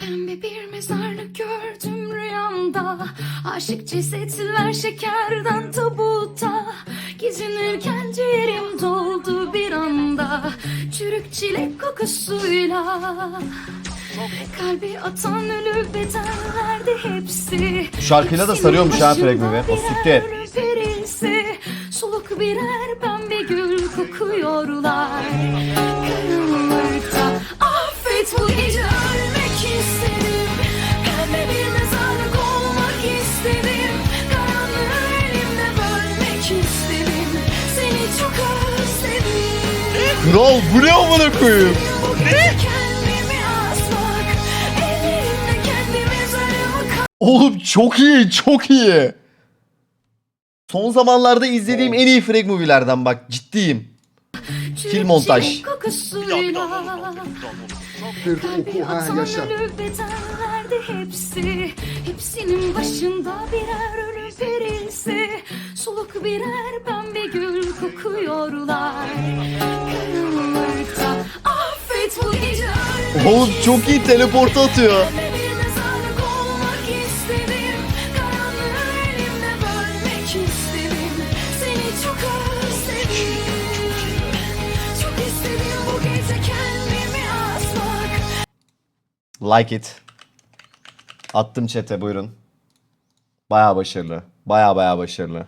Pembe bir mezarlık gördüm rüyamda. Aşık cesetler şekerden tabuta. Gezinirken ciğerim doldu bir anda. Çürük çilek kokusuyla. Kalbi atan ölü bedenlerdi hepsi. Şarkıyla da sarıyormuş ha Movie. O siktir. Soluk birer pembe gül kokuyorlar Kral bu ne amına koyayım? Mezarımı Oğlum çok iyi, çok iyi. Son zamanlarda izlediğim en iyi Frag Movie'lerden bak ciddiyim. Çürük montaj. çilek kokusuyla Dur Kalbi oku ha yaşa. hepsi Hepsinin başında birer ölü perisi Soluk birer pembe gül kokuyorlar istedim bu gece kendimi asmak Like it. Attım chat'e buyurun. Baya başarılı. Baya baya başarılı.